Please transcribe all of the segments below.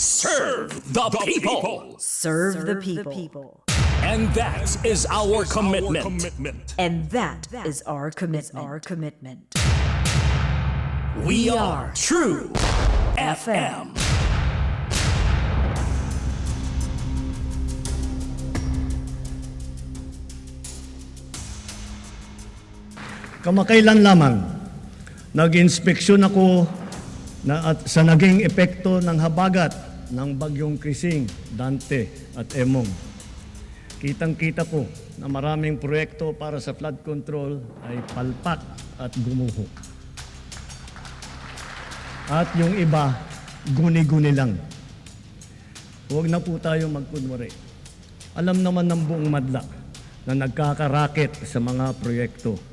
Serve the people. Serve the people. And that is our commitment. And that is our commitment. Our commitment. We are True FM. Kamakailan lamang, nag-inspeksyon ako na at sa naging epekto ng habagat ng bagyong Krising, Dante at Emong. Kitang-kita ko na maraming proyekto para sa flood control ay palpak at gumuho. At yung iba, guni-guni lang. Huwag na po tayo magkunwari. Alam naman ng buong madla na nagkakaraket sa mga proyekto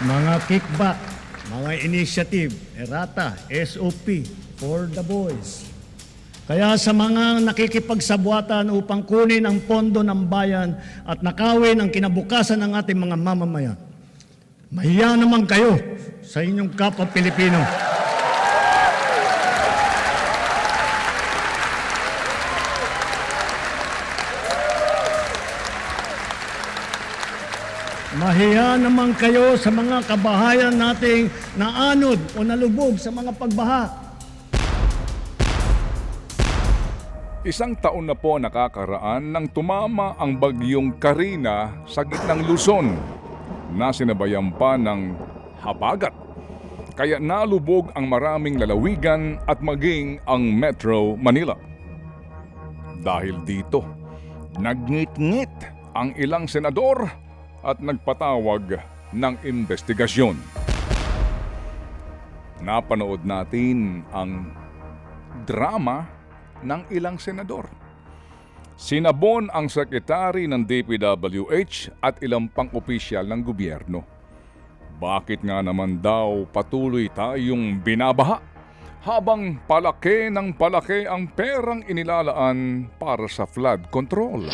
mga kickback, mga initiative, errata, SOP, for the boys. Kaya sa mga nakikipagsabwatan upang kunin ang pondo ng bayan at nakawin ang kinabukasan ng ating mga mamamayan, mahiya naman kayo sa inyong kapwa Pilipino. Mahiya naman kayo sa mga kabahayan nating naanod o nalubog sa mga pagbaha. Isang taon na po nakakaraan nang tumama ang bagyong Karina sa gitnang Luzon na sinabayan pa ng habagat. Kaya nalubog ang maraming lalawigan at maging ang Metro Manila. Dahil dito, nagngit-ngit ang ilang senador at nagpatawag ng investigasyon. Napanood natin ang drama ng ilang senador. Sinabon ang sekretary ng DPWH at ilang pang-opisyal ng gobyerno. Bakit nga naman daw patuloy tayong binabaha habang palaki ng palaki ang perang inilalaan para sa flood control?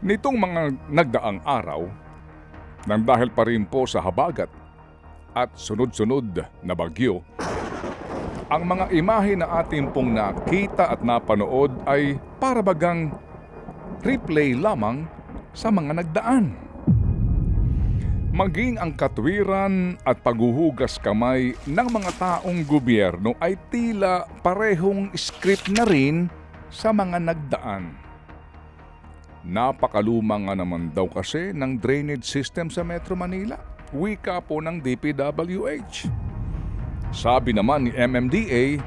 Nitong mga nagdaang araw, nang dahil pa rin po sa habagat at sunod-sunod na bagyo, ang mga imahe na ating pong nakita at napanood ay para bagang replay lamang sa mga nagdaan. Maging ang katwiran at paghuhugas kamay ng mga taong gobyerno ay tila parehong script na rin sa mga nagdaan. Napakaluma nga naman daw kasi ng drainage system sa Metro Manila. Wika po ng DPWH. Sabi naman ni MMDA,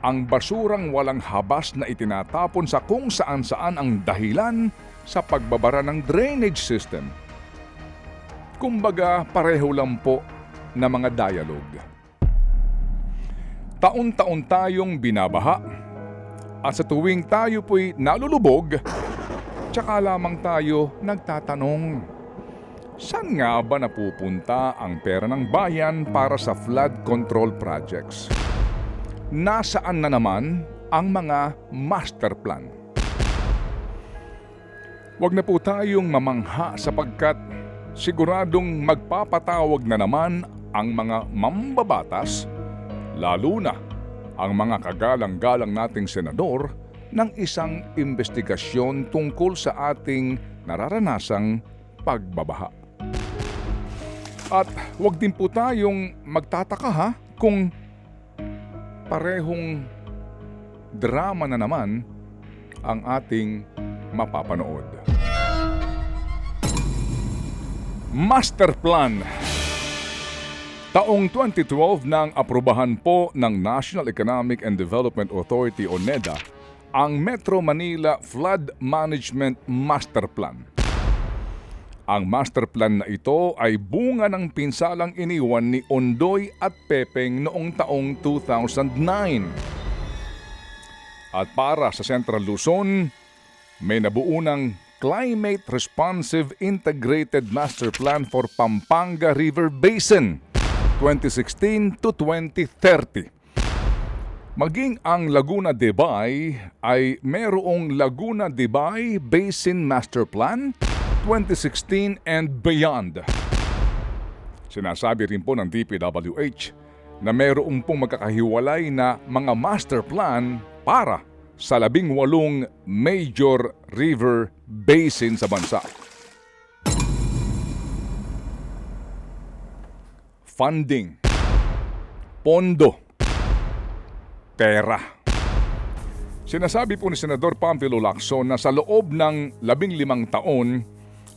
ang basurang walang habas na itinatapon sa kung saan saan ang dahilan sa pagbabara ng drainage system. Kumbaga pareho lang po na mga dialogue. Taon-taon tayong binabaha at sa tuwing tayo po'y nalulubog, Tsaka lamang tayo nagtatanong, saan nga ba napupunta ang pera ng bayan para sa flood control projects? Nasaan na naman ang mga master plan? Huwag na po tayong mamangha sapagkat siguradong magpapatawag na naman ang mga mambabatas, lalo na ang mga kagalang-galang nating senador ng isang investigasyon tungkol sa ating nararanasang pagbabaha. At huwag din po tayong magtataka ha kung parehong drama na naman ang ating mapapanood. Master Plan Taong 2012 nang aprubahan po ng National Economic and Development Authority o NEDA ang Metro Manila Flood Management Master Plan. Ang master plan na ito ay bunga ng pinsalang iniwan ni Ondoy at Pepeng noong taong 2009. At para sa Central Luzon, may nabuo ng Climate Responsive Integrated Master Plan for Pampanga River Basin 2016 to 2030. Maging ang Laguna de Bay ay merong Laguna de Bay Basin Master Plan 2016 and beyond. Sinasabi rin po ng DPWH na mayroong pong magkakahiwalay na mga master plan para sa labing walong major river basin sa bansa. Funding, pondo, pera. Sinasabi po ni Senador Pampilo Lacson na sa loob ng labing limang taon,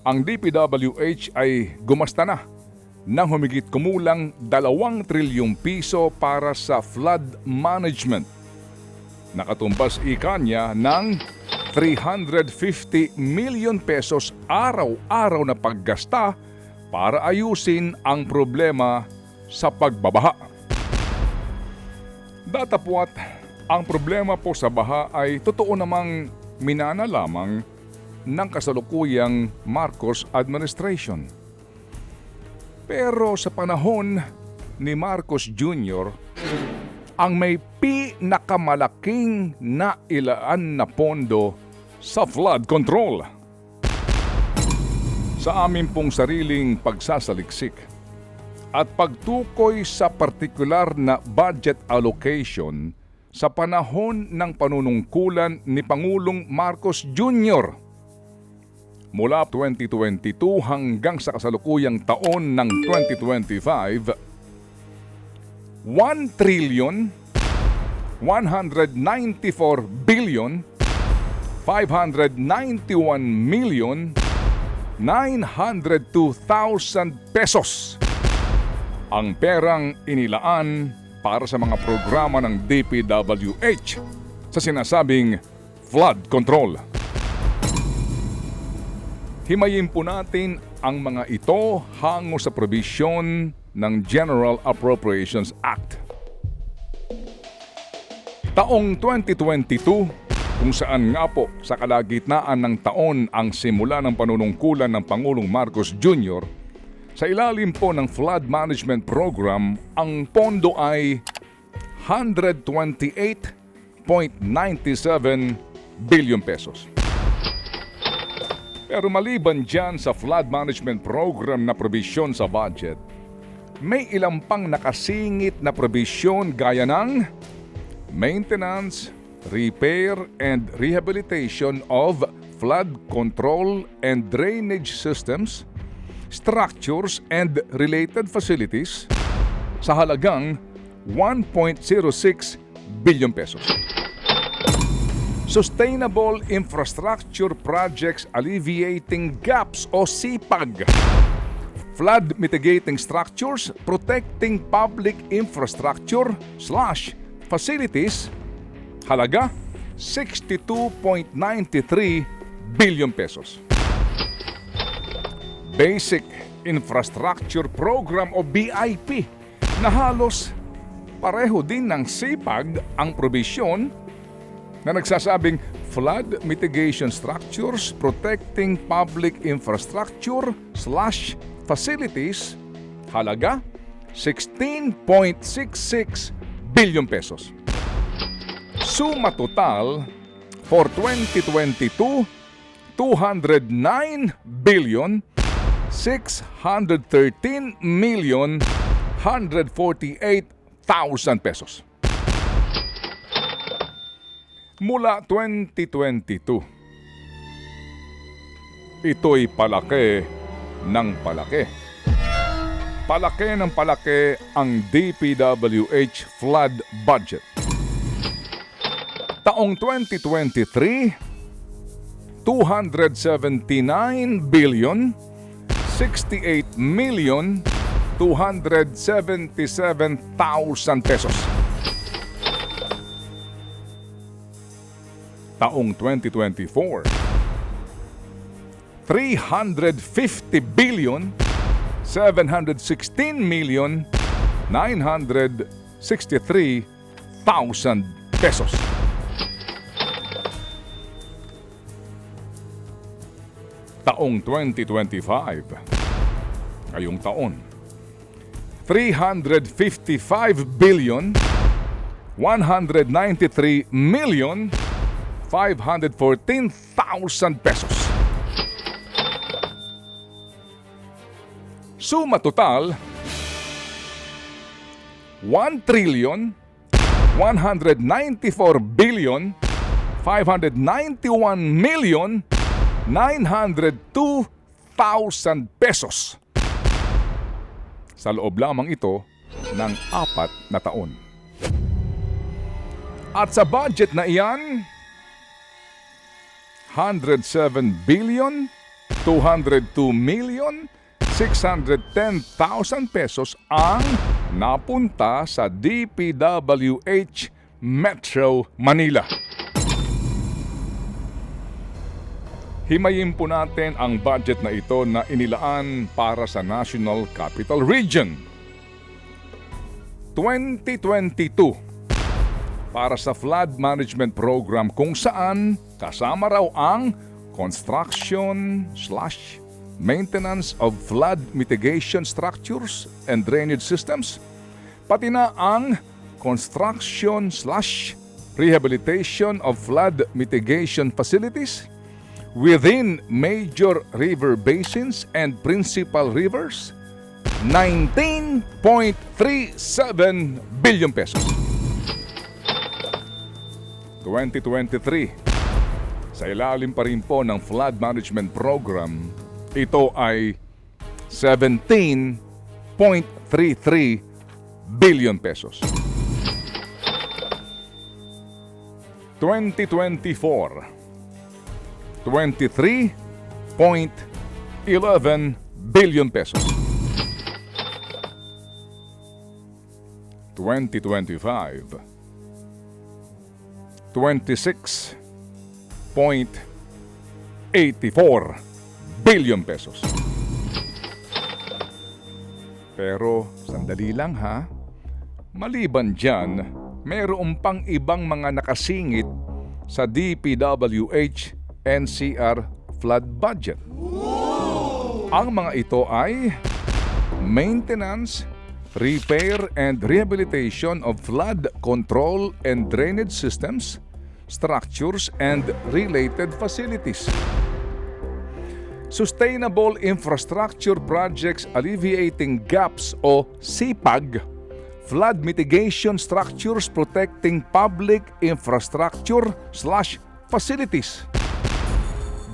ang DPWH ay gumasta na ng humigit kumulang dalawang trilyong piso para sa flood management. Nakatumbas ika niya ng 350 million pesos araw-araw na paggasta para ayusin ang problema sa pagbabaha. Datapwat, ang problema po sa baha ay totoo namang minana lamang ng kasalukuyang Marcos administration. Pero sa panahon ni Marcos Jr., ang may pinakamalaking nailaan na pondo sa flood control. Sa amin pong sariling pagsasaliksik at pagtukoy sa partikular na budget allocation sa panahon ng panunungkulan ni Pangulong Marcos Jr. Mula 2022 hanggang sa kasalukuyang taon ng 2025, 1 trillion 194 billion 591 million 902,000 pesos ang perang inilaan para sa mga programa ng DPWH sa sinasabing flood control. Himayin po natin ang mga ito hango sa probisyon ng General Appropriations Act. Taong 2022, kung saan nga po sa kalagitnaan ng taon ang simula ng panunungkulan ng Pangulong Marcos Jr., sa ilalim po ng Flood Management Program, ang pondo ay 128.97 billion pesos. Pero maliban dyan sa flood management program na probisyon sa budget, may ilang pang nakasingit na probisyon gaya ng maintenance, repair, and rehabilitation of flood control and drainage systems, structures, and related facilities sa halagang 1.06 billion pesos. Sustainable Infrastructure Projects Alleviating Gaps o SIPAG. Flood Mitigating Structures Protecting Public Infrastructure slash Facilities. Halaga 62.93 billion pesos. Basic Infrastructure Program o BIP na halos pareho din ng SIPAG ang probisyon na nagsasabing flood mitigation structures protecting public infrastructure slash facilities halaga 16.66 billion pesos. Suma total for 2022 209 billion 613 million 148,000 pesos. Mula 2022, ito'y palaki ng palaki. Palaki ng palaki ang DPWH flood budget. Taong 2023, 279 billion 68 million 277,000 pesos. Taong 2024, 350 billion 716 million 963,000 pesos. Taong 2025, ngayong taon, 355 billion 193 million 514,000 pesos. Suma total 1 trillion 194 billion 591 million 902,000 pesos. Sa loob lamang ito ng apat na taon. At sa budget na iyan, 107 billion 202 million 610,000 pesos ang napunta sa DPWH Metro Manila. Himayin po natin ang budget na ito na inilaan para sa National Capital Region. 2022 para sa flood management program kung saan kasama raw ang construction slash maintenance of flood mitigation structures and drainage systems, pati na ang construction slash rehabilitation of flood mitigation facilities within major river basins and principal rivers, 19.37 billion pesos. 2023. Sa ilalim pa rin po ng flood management program, ito ay 17.33 billion pesos. 2024 23.11 billion pesos. 2025 26.84 billion pesos. Pero sandali lang ha. Maliban dyan, mayroon pang ibang mga nakasingit sa DPWH NCR flood budget. Ang mga ito ay maintenance, repair and rehabilitation of flood control and drainage systems, structures and related facilities. Sustainable Infrastructure Projects Alleviating Gaps o SIPAG, Flood Mitigation Structures Protecting Public Infrastructure slash Facilities.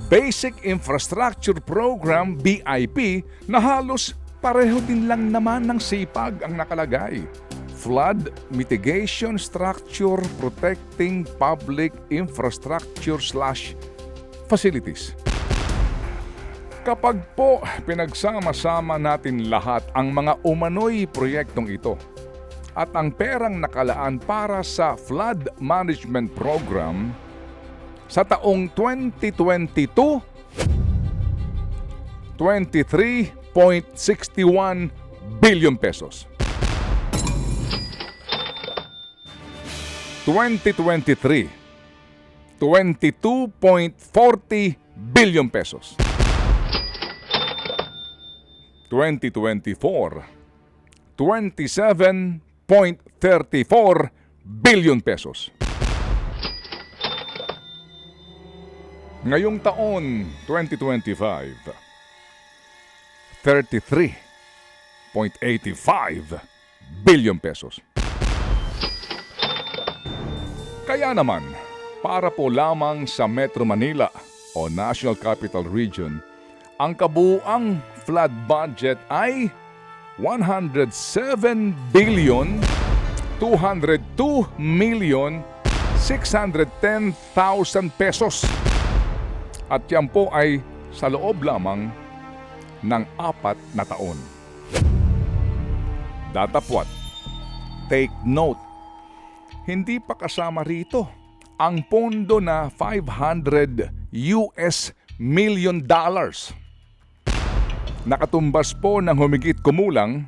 Basic Infrastructure Program BIP na halos pareho din lang naman ng SIPAG ang nakalagay. Flood Mitigation Structure Protecting Public Infrastructure slash Facilities. Kapag po pinagsama-sama natin lahat ang mga umano'y proyektong ito at ang perang nakalaan para sa flood management program sa taong 2022, 23.61 billion pesos. 2023, 22.40 billion pesos. 2024, 27.34 billion pesos. Ngayong taon, 2025, 33.85 billion pesos. Kaya naman, para po lamang sa Metro Manila o National Capital Region, ang kabuang flood budget ay 107 billion 202 million 610,000 pesos. At yan po ay sa loob lamang ng apat na taon. Datapwat, take note, hindi pa kasama rito ang pondo na 500 US million dollars. Nakatumbas po ng humigit kumulang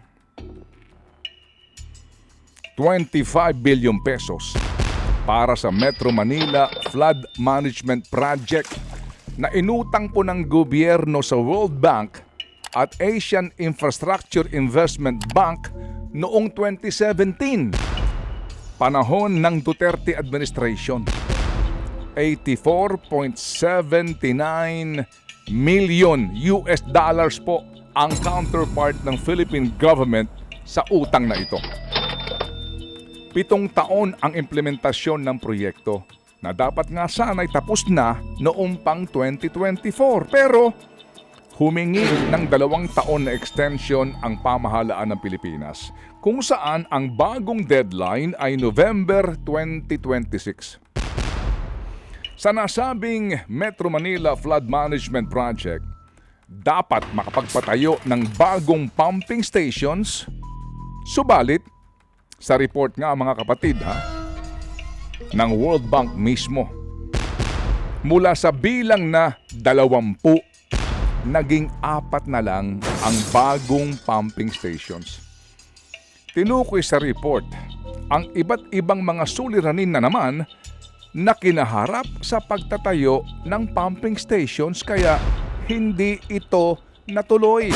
25 billion pesos para sa Metro Manila Flood Management Project na inutang po ng gobyerno sa World Bank at Asian Infrastructure Investment Bank noong 2017, panahon ng Duterte administration. 84.79 million US dollars po ang counterpart ng Philippine government sa utang na ito. Pitong taon ang implementasyon ng proyekto na dapat nga sana'y tapos na noong pang 2024. Pero humingi ng dalawang taon na extension ang pamahalaan ng Pilipinas kung saan ang bagong deadline ay November 2026. Sa nasabing Metro Manila Flood Management Project, dapat makapagpatayo ng bagong pumping stations, subalit sa report nga mga kapatid ha, ng World Bank mismo, mula sa bilang na dalawampu, naging apat na lang ang bagong pumping stations. Tinukoy sa report ang iba't ibang mga suliranin na naman na kinaharap sa pagtatayo ng pumping stations kaya hindi ito natuloy.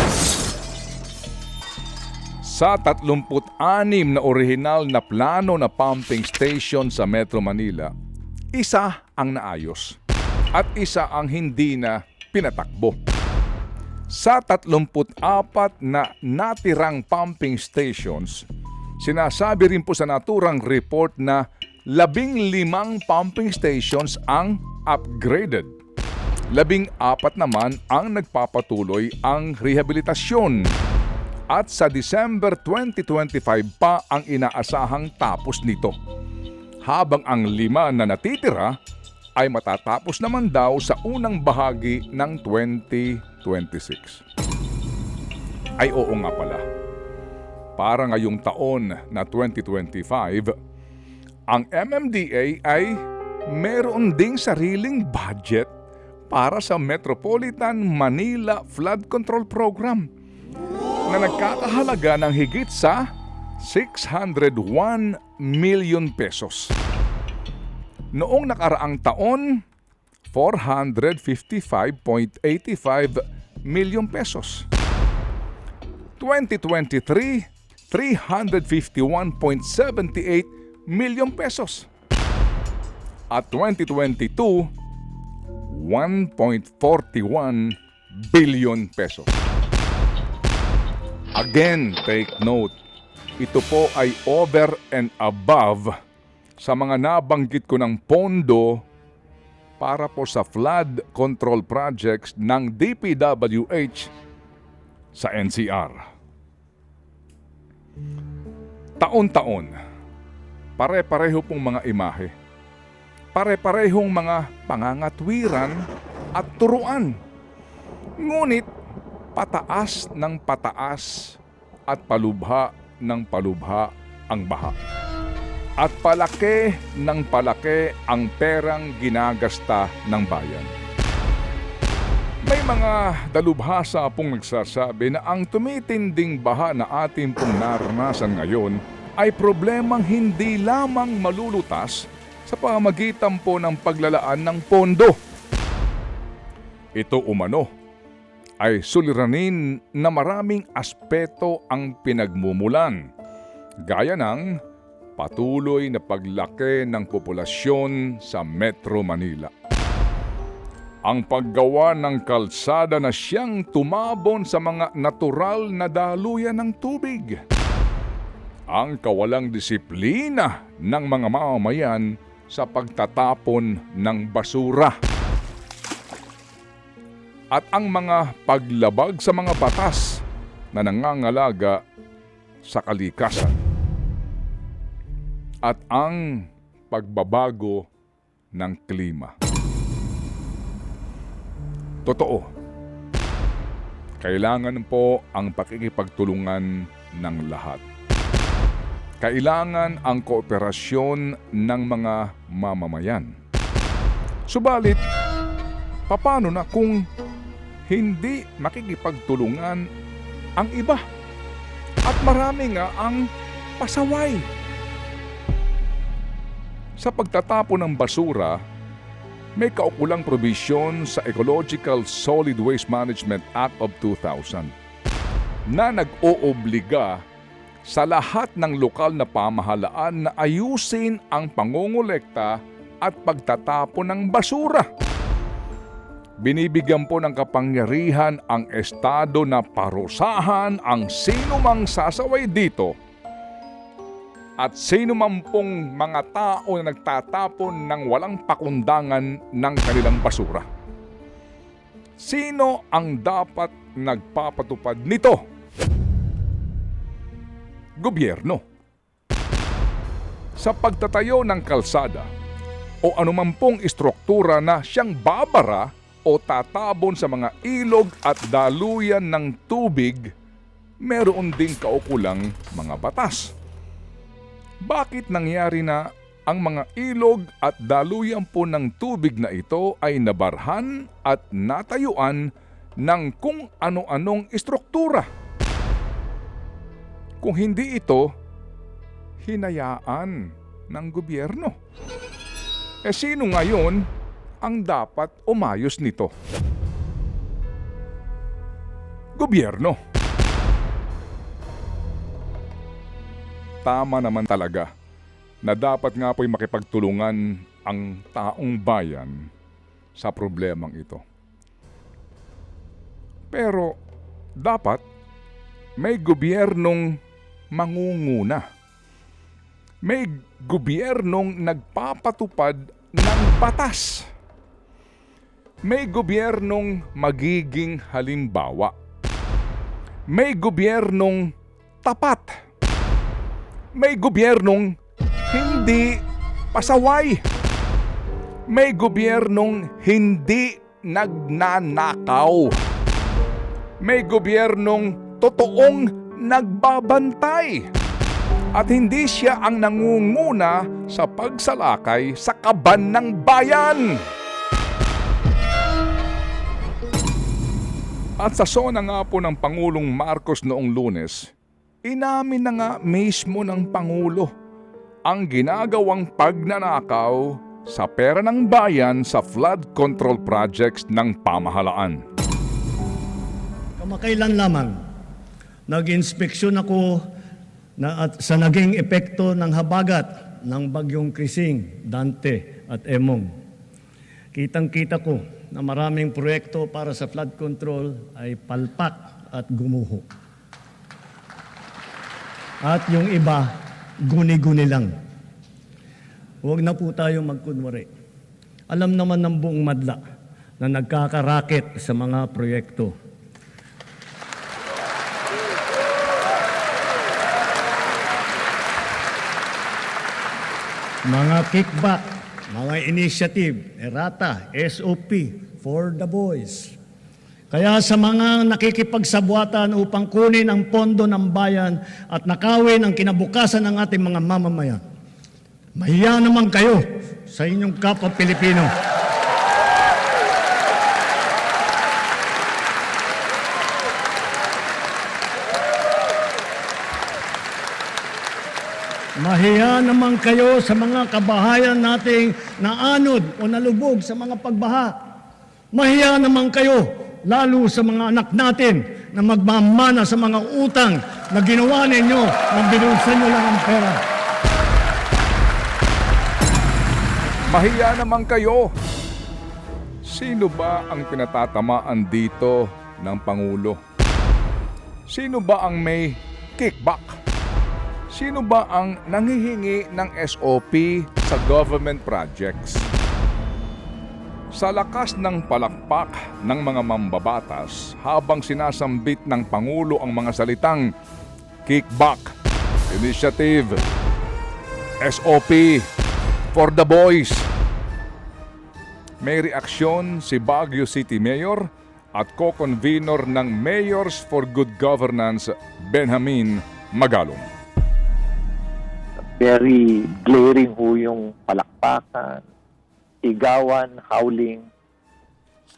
Sa 36 na orihinal na plano na pumping station sa Metro Manila, isa ang naayos at isa ang hindi na pinatakbo. Sa 34 na natirang pumping stations, sinasabi rin po sa naturang report na labing limang pumping stations ang upgraded. Labing apat naman ang nagpapatuloy ang rehabilitasyon. At sa December 2025 pa ang inaasahang tapos nito. Habang ang lima na natitira ay matatapos naman daw sa unang bahagi ng 2026. Ay oo nga pala. Para ngayong taon na 2025, ang MMDA ay meron ding sariling budget para sa Metropolitan Manila Flood Control Program na nagkakahalaga ng higit sa 601 million pesos. Noong nakaraang taon, 455.85 million pesos. 2023, 351.78 million pesos. At 2022, 1.41 billion pesos. Again, take note, ito po ay over and above sa mga nabanggit ko ng pondo para po sa flood control projects ng DPWH sa NCR. Taon-taon, pare-pareho pong mga imahe. Pare-parehong mga pangangatwiran at turuan. Ngunit pataas ng pataas at palubha ng palubha ang baha. At palaki ng palaki ang perang ginagasta ng bayan. May mga dalubhasa pong nagsasabi na ang tumitinding baha na ating pong naranasan ngayon ay problemang hindi lamang malulutas sa pamagitan po ng paglalaan ng pondo. Ito umano ay suliranin na maraming aspeto ang pinagmumulan, gaya ng patuloy na paglaki ng populasyon sa Metro Manila. Ang paggawa ng kalsada na siyang tumabon sa mga natural na daluyan ng tubig. Ang kawalang disiplina ng mga mamamayan sa pagtatapon ng basura at ang mga paglabag sa mga batas na nangangalaga sa kalikasan at ang pagbabago ng klima. Totoo, kailangan po ang pakikipagtulungan ng lahat. Kailangan ang kooperasyon ng mga mamamayan. Subalit, papano na kung hindi makikipagtulungan ang iba. At marami nga ang pasaway. Sa pagtatapon ng basura, may kaukulang probisyon sa Ecological Solid Waste Management Act of 2000 na nag-oobliga sa lahat ng lokal na pamahalaan na ayusin ang pangongolekta at pagtatapon ng basura. Binibigyan po ng kapangyarihan ang Estado na parusahan ang sino mang sasaway dito at sino man pong mga tao na nagtatapon ng walang pakundangan ng kanilang basura. Sino ang dapat nagpapatupad nito? Gobyerno. Sa pagtatayo ng kalsada o anuman pong istruktura na siyang babara o tatabon sa mga ilog at daluyan ng tubig, meron ding kaukulang mga batas. Bakit nangyari na ang mga ilog at daluyan po ng tubig na ito ay nabarhan at natayuan ng kung ano-anong istruktura? Kung hindi ito, hinayaan ng gobyerno. E sino ngayon ang dapat umayos nito? Gobyerno. Tama naman talaga na dapat nga po'y makipagtulungan ang taong bayan sa problemang ito. Pero dapat may gobyernong mangunguna. May gobyernong nagpapatupad ng batas. May gobyernong magiging halimbawa. May gobyernong tapat. May gobyernong hindi pasaway. May gobyernong hindi nagnanakaw. May gobyernong totoong nagbabantay. At hindi siya ang nangunguna sa pagsalakay sa kaban ng bayan. At sa sona nga po ng Pangulong Marcos noong lunes, inamin na nga mismo ng Pangulo ang ginagawang pagnanakaw sa pera ng bayan sa flood control projects ng pamahalaan. Kamakailan lamang, nag-inspeksyon ako na at sa naging epekto ng habagat ng bagyong Krising, Dante at Emong. Kitang-kita ko na maraming proyekto para sa flood control ay palpak at gumuho. At yung iba, guni-guni lang. Huwag na po tayo magkunwari. Alam naman ng buong madla na nagkakaraket sa mga proyekto mga kickback, mga initiative, errata, SOP, for the boys. Kaya sa mga nakikipagsabwatan upang kunin ang pondo ng bayan at nakawin ang kinabukasan ng ating mga mamamayan, mahiya naman kayo sa inyong kapwa Pilipino. Mahiya naman kayo sa mga kabahayan nating naanod o nalubog sa mga pagbaha. Mahiya naman kayo lalo sa mga anak natin na magmamana sa mga utang na ginawa ninyo na binulsan nyo lang ang pera. Mahiya naman kayo! Sino ba ang pinatatamaan dito ng Pangulo? Sino ba ang may kickback? Sino ba ang nangihingi ng SOP sa government projects? Sa lakas ng palakpak ng mga mambabatas habang sinasambit ng Pangulo ang mga salitang kickback, initiative, SOP, for the boys. May reaksyon si Baguio City Mayor at co-convenor ng Mayors for Good Governance, Benjamin Magalong. Very glaring ho yung palakpakan, sigawan, howling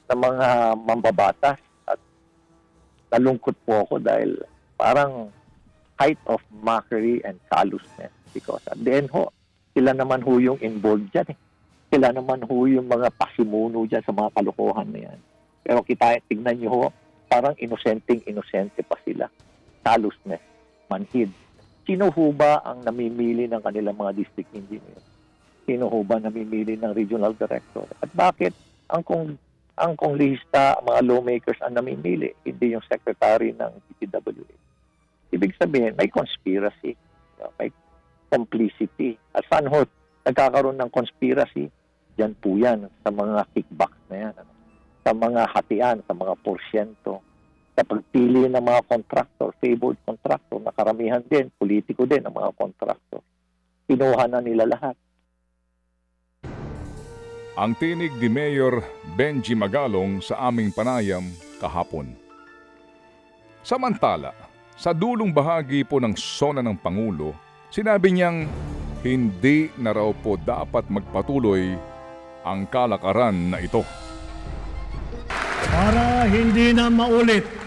ng mga mambabatas at nalungkot po ako dahil parang height of mockery and callousness because at the end ho, sila naman ho yung involved dyan eh. Sila naman ho yung mga pasimuno dyan sa mga kalokohan na yan. Pero kita, tignan nyo ho, parang inosenteng inosente pa sila. Callousness, manhid, sino ho ba ang namimili ng kanilang mga district engineer? Sino ho ba namimili ng regional director? At bakit ang kung ang konglista, mga lawmakers ang namimili, hindi yung secretary ng DPWH. Ibig sabihin, may conspiracy, may complicity. At saan ho nagkakaroon ng conspiracy? Yan po yan sa mga kickbacks na yan. Ano? Sa mga hatian, sa mga porsyento, sa pagpili ng mga contractor, favored contractor, na karamihan din, politiko din ang mga contractor. Pinuha na nila lahat. Ang tinig ni Mayor Benji Magalong sa aming panayam kahapon. Samantala, sa dulong bahagi po ng sona ng Pangulo, sinabi niyang hindi na raw po dapat magpatuloy ang kalakaran na ito. Para hindi na maulit,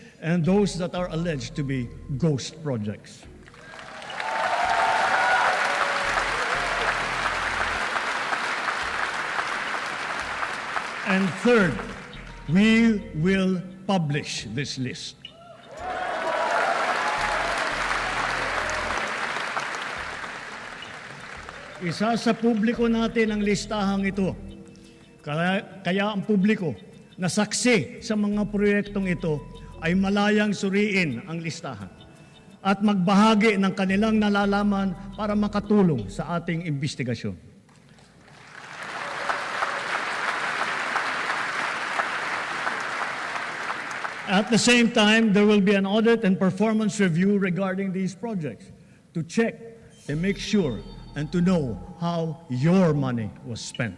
and those that are alleged to be ghost projects. And third, we will publish this list. Isa sa publiko natin ang listahang ito. Kaya, kaya ang publiko na saksi sa mga proyektong ito ay malayang suriin ang listahan at magbahagi ng kanilang nalalaman para makatulong sa ating investigasyon. At the same time, there will be an audit and performance review regarding these projects to check and make sure and to know how your money was spent.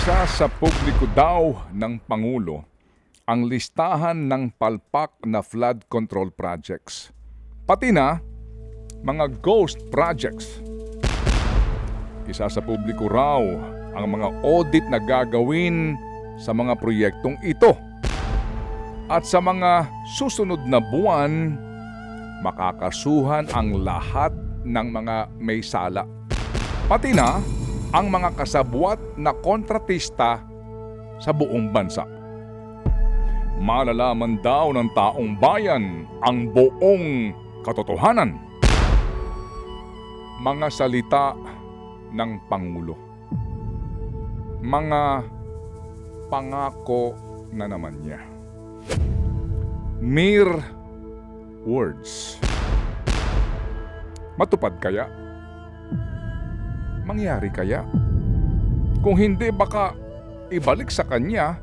Isa sa publiko daw ng Pangulo ang listahan ng palpak na flood control projects. Pati na mga ghost projects. Isa sa publiko raw ang mga audit na gagawin sa mga proyektong ito. At sa mga susunod na buwan, makakasuhan ang lahat ng mga may sala. Pati na ang mga kasabwat na kontratista sa buong bansa. Malalaman daw ng taong bayan ang buong katotohanan. Mga salita ng Pangulo. Mga pangako na naman niya. Mere words. Matupad kaya? Mangyari kaya? Kung hindi, baka ibalik sa kanya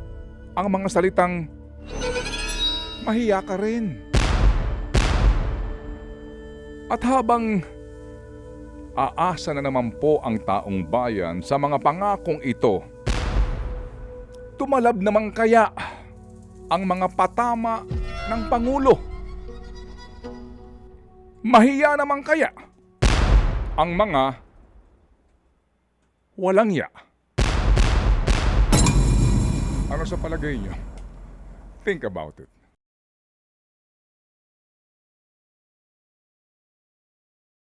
ang mga salitang mahiya ka rin. At habang aasa na naman po ang taong bayan sa mga pangakong ito, tumalab naman kaya ang mga patama ng Pangulo? Mahiya naman kaya ang mga walang ya? Ano sa palagay niyo? Think about it.